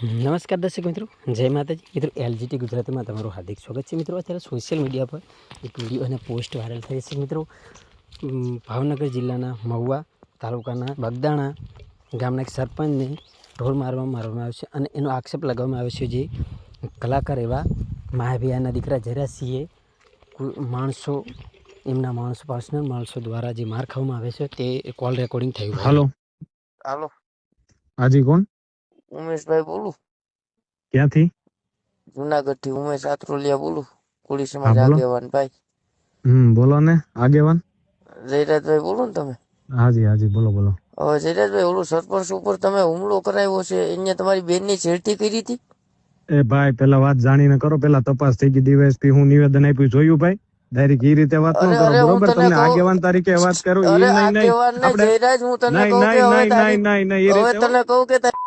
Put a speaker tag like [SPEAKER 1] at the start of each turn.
[SPEAKER 1] નમસ્કાર દર્શક મિત્રો જય માતાજી. મિત્રો એલજીટી ગુજરાતીમાં તમારું હાર્દિક સ્વાગત છે. મિત્રો અત્યારે સોશિયલ મીડિયા પર એક વીડિયો અને પોસ્ટ વાયરલ થઈ છે. મિત્રો ભાવનગર જિલ્લાના મહુવા તાલુકાના બગદાણા ગામના એક સરપંચને ઢોર મારવામાં મારવામાં આવ્યો છે અને એનો આક્ષેપ લગાવવામાં આવ્યો છે જે કલાકાર એવા મહાભિયાના દીકરા જરાસિંહે માણસો એમના માણસો પર્સનલ માણસો દ્વારા જે માર ખાવામાં આવે છે તે કોલ રેકોર્ડિંગ થયું.
[SPEAKER 2] હાલો
[SPEAKER 3] હાલો
[SPEAKER 2] હાજી કોણ?
[SPEAKER 3] ઉમેશભાઈ બોલું?
[SPEAKER 2] ક્યાંથી?
[SPEAKER 3] જુનાગઢથી ઉમેશ આત્રોલિયા બોલું? કોળી સમાજ
[SPEAKER 2] હા, બોલો.
[SPEAKER 3] આગેવાન ભાઈ.
[SPEAKER 2] હમ બોલો ને આગેવાન?
[SPEAKER 3] જયરાજભાઈ બોલો ને તમે?
[SPEAKER 2] હાજી હાજી બોલો બોલો.
[SPEAKER 3] હવે જયરાજભાઈ ઓલું સરપંચ ઉપર તમે હુમલો કરાવ્યો છે અહીંયા તમારી બેનની છેડતી કરી હતી?
[SPEAKER 2] એ ભાઈ પેલા વાત જાણીને કરો પેલા તપાસ થઈ ગઈ ડીવાયએસપી. હું નિવેદન આપ્યું જોયું ભાઈ? ડાયરેક્ટ એ રીતે વાત ન
[SPEAKER 3] અરે,
[SPEAKER 2] કરો
[SPEAKER 3] હું
[SPEAKER 2] બરોબર?
[SPEAKER 3] તને
[SPEAKER 2] તમને
[SPEAKER 3] કહું-
[SPEAKER 2] આગેવાન તરીકે વાત કરું
[SPEAKER 3] અરે
[SPEAKER 2] નહીં નહીં.
[SPEAKER 3] આગેવાન ને
[SPEAKER 2] આપણે
[SPEAKER 3] જયરાજ હું તને
[SPEAKER 2] નહીં
[SPEAKER 3] કહું કે
[SPEAKER 2] નહીં
[SPEAKER 3] હવે
[SPEAKER 2] નહીં
[SPEAKER 3] તારી-
[SPEAKER 2] નહીં નહીં નહીં એ
[SPEAKER 3] હવે
[SPEAKER 2] રીતે
[SPEAKER 3] તને કહું કે તારી